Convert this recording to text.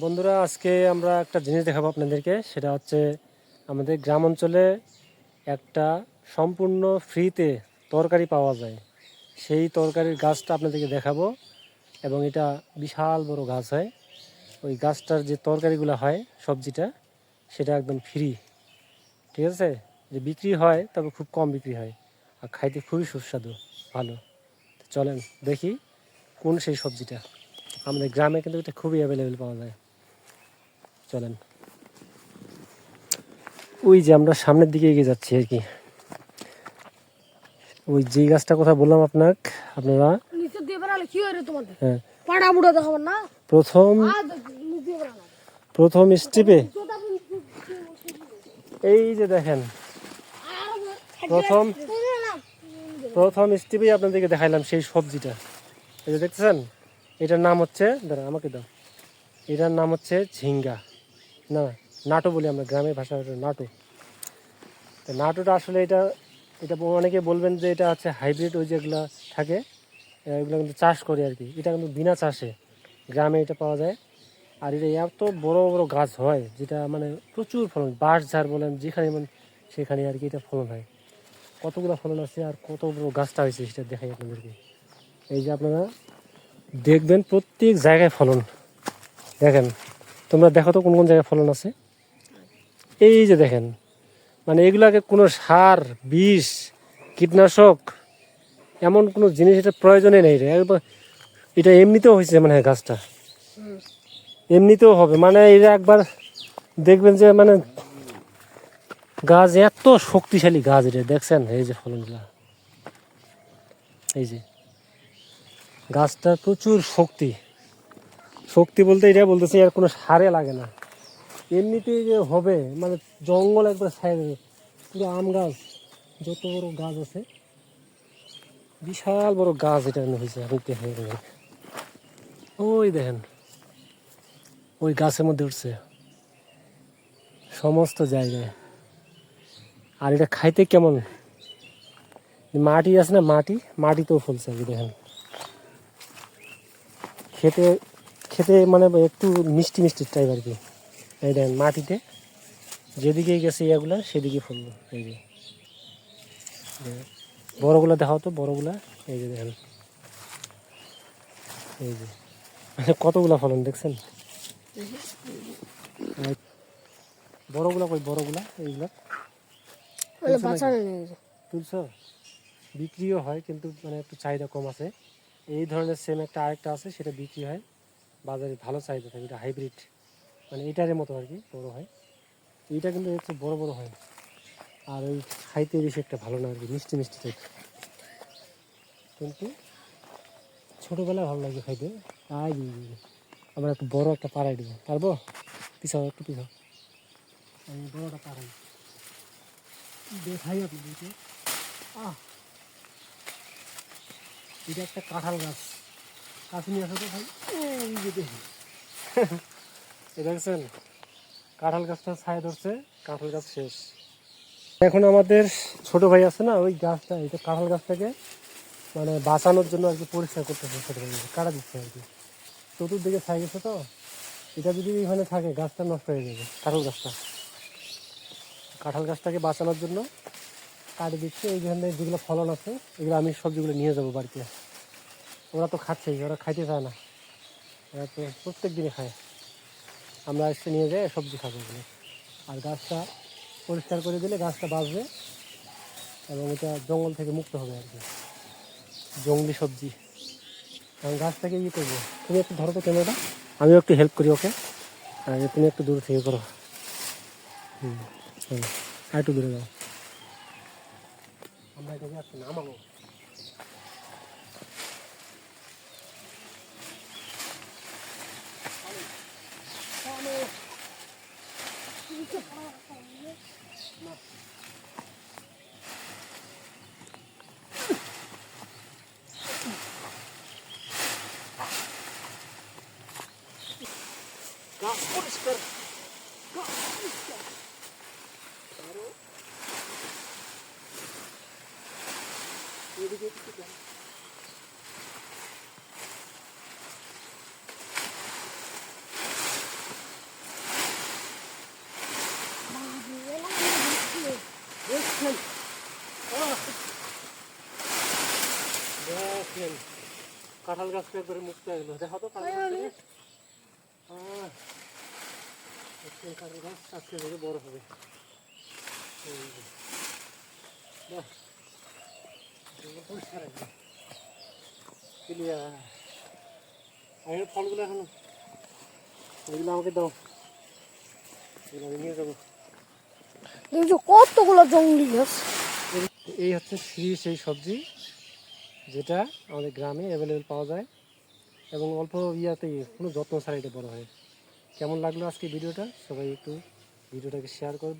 বন্ধুরা, আজকে আমরা একটা জিনিস দেখাবো আপনাদেরকে। সেটা হচ্ছে আমাদের গ্রাম অঞ্চলে একটা সম্পূর্ণ ফ্রিতে তরকারি পাওয়া যায়। সেই তরকারির গাছটা আপনাদেরকে দেখাবো এবং এটা বিশাল বড় গাছ হয়। ওই গাছটার যে তরকারিগুলো হয়, সবজিটা, সেটা একদম ফ্রি। ঠিক আছে? যে বিক্রি হয়, তবে খুব কম বিক্রি হয়। আর খাইতে খুবই সুস্বাদু, ভালো। চলেন দেখি কোন সেই সবজিটা। আমাদের গ্রামে কিন্তু এটা খুবই অ্যাভেলেবেল পাওয়া যায়। চলেন। ওই যে আমরা সামনের দিকে এগিয়ে যাচ্ছি আর কি। ওই যে গাছটা কথা বললাম আপনার? আপনারা হয় প্রথম প্রথম স্টেপে এই যে দেখেন। প্রথম প্রথম স্টেপেই আপনাদেরকে দেখাইলাম সেই সবজিটা। এই যে দেখতেছেন? এটার নাম হচ্ছে দাঁড়া আমাকে দাও। এটার নাম হচ্ছে ঝিঙ্গা। না, নাটো বলি আমরা, গ্রামের ভাষা নাটো। তো নাটোটা আসলে এটা এটা অনেকে বলবেন যে এটা হচ্ছে হাইব্রিড ওই যেগুলো থাকে এগুলো কিন্তু চাষ করে আর কি। এটা কিন্তু বিনা চাষে গ্রামে এটা পাওয়া যায়। আর এটা এত বড় বড় গাছ হয়, যেটা মানে প্রচুর ফলন, বাঁশ, ঝাড় বলেন, যেখানে মানে সেখানে আর কি এটা ফলন হয়। কতগুলো ফলন আছে আর কত বড় গাছটা হয়েছে সেটা দেখাই আপনাদেরকে। এই যে আপনারা দেখবেন প্রত্যেক জায়গায় ফলন। দেখেন, তোমরা দেখো তো কোন কোন জায়গায় ফলন আছে? এই যে দেখেন মানে এগুলাকে কোনো সার, বিষ, কীটনাশক, এমন কোনো জিনিস এটা প্রয়োজনে নেই রে। একবার এটা এমনিতেও হয়েছে মানে গাছটা। এমনিতেও হবে। মানে এটা একবার দেখবেন যে মানে গাছ এত শক্তিশালী গাছ এটা দেখছেন এই যে ফলনগুলা। এই যে। গাছটা প্রচুর শক্তি। শক্তি বলতে এটা বলতেছি, আর কোনো সারে লাগে না। এমনিতেই যে হবে মানে জঙ্গল একবার ছায়া পুরো আম গাছ, যত বড় গাছ আছে, বিশাল বড় গাছ এটা হয়েছে ওই দেখেন, ওই গাছের মধ্যে উঠছে। সমস্ত জায়গায়। আর এটা খাইতে কেমন? মাটি আছে না মাটি? মাটিতেও ফলছে দেখেন। খেতে খেতে মানে একটু মিষ্টি মিষ্টি টাইপ আর কি। এই দেখেন মাটিতে যেদিকে গেছে ইয়াগুলা সেদিকে ফললো এই যে। বড়গুলা দেখাও তো বড়গুলা এই যে দেখেন। এই যে। মানে কতগুলা ফলন দেখছেন? বড়গুলা কই বড়গুলা এইগুলা? তুলছ? বিক্রিও হয় কিন্তু মানে একটু চাহিদা কম আছে। এই ধরনের সেম একটা আরেকটা আছে, সেটা বিক্রি হয়। বাজারে ভালো চাহিদা থাকে, এটা হাইব্রিড মানে এটার মতো আর কি বড়ো হয়। এইটা কিন্তু একটু বড় বড় হয়। আর ওই খাইতে বেশি একটা ভালো না আর কি মিষ্টি মিষ্টি টাইপ কিন্তু ছোটোবেলায় ভালো লাগে খাইতে। দিবি আমরা একটু বড় একটা পাড়াই দেবো। পারব? পিছাও, একটু পিছাও। আমি বড়টা পাড়াই দেখাই আপনাদেরকে। আহ! এটা একটা কাঁঠাল গাছ। কাছে নিয়ে আসো তো ভাই। এই দেখি। দেখছেন? কাঁঠাল গাছটা ছায়া ধরছে, কাঁঠাল গাছ শেষ। এখন আমাদের ছোট ভাই আছে না, ওই গাছটা এটা কাঁঠাল গাছটাকে মানে বাঁচানোর জন্য আর কি পরিষ্কার করতেছে ছোট ভাই। কাটা দিচ্ছে আর কি। চতুর্দিকে ছাই গেছে তো। এটা যদি এখানে থাকে, গাছটা নষ্ট হয়ে যাবে, কাঁঠাল গাছটা। কাঁঠাল গাছটাকে বাঁচানোর জন্য কাটে দিচ্ছে এইখানে যেগুলো ফলন আছে, এগুলো আমি সবজিগুলো নিয়ে যাব বাড়িতে। ওরা তো খাচ্ছেই, ওরা খাইতে চায় না। ওরা তো প্রত্যেক দিনই খায়। আমরা এসে নিয়ে যাই সবজি খাব এগুলো। আর গাছটা পরিষ্কার করে দিলে গাছটা বাঁচবে এবং এটা জঙ্গল থেকে মুক্ত হবে আর কি। জঙ্গলি সবজি। কারণ গাছটাকে ইয়ে করব। তুমি একটু ধরো তো ক্যামেরাটা। আমিও একটু হেল্প করি, ওকে? আর তুমি একটু দূর থেকে করো। হুম হুম আর একটু দূরে যাও। আমরা এটাকে একটু নামাবো গাছ পরিষ্কার গাছ কাঁঠাল গাছটা একবারে মুক্ত এলো দেখো তো কাঁঠাল গাছ গাছ আজকে বড় হবে বাহ ফলগুলো এখন এগুলো আমাকে দাও। এগুলো আমি নিয়ে যাব। দেখছ কতগুলো জঙ্গলি গাছ। এই- হচ্ছে ফ্রি সেই সবজি যেটা আমাদের গ্রামে অ্যাভেলেবেল পাওয়া যায়। এবং অল্প ইয়াতেই কোনো যত্ন ছাড়া এটা বড় হয়। কেমন লাগল আজকে ভিডিওটা? সবাই একটু ভিডিওটাকে শেয়ার করে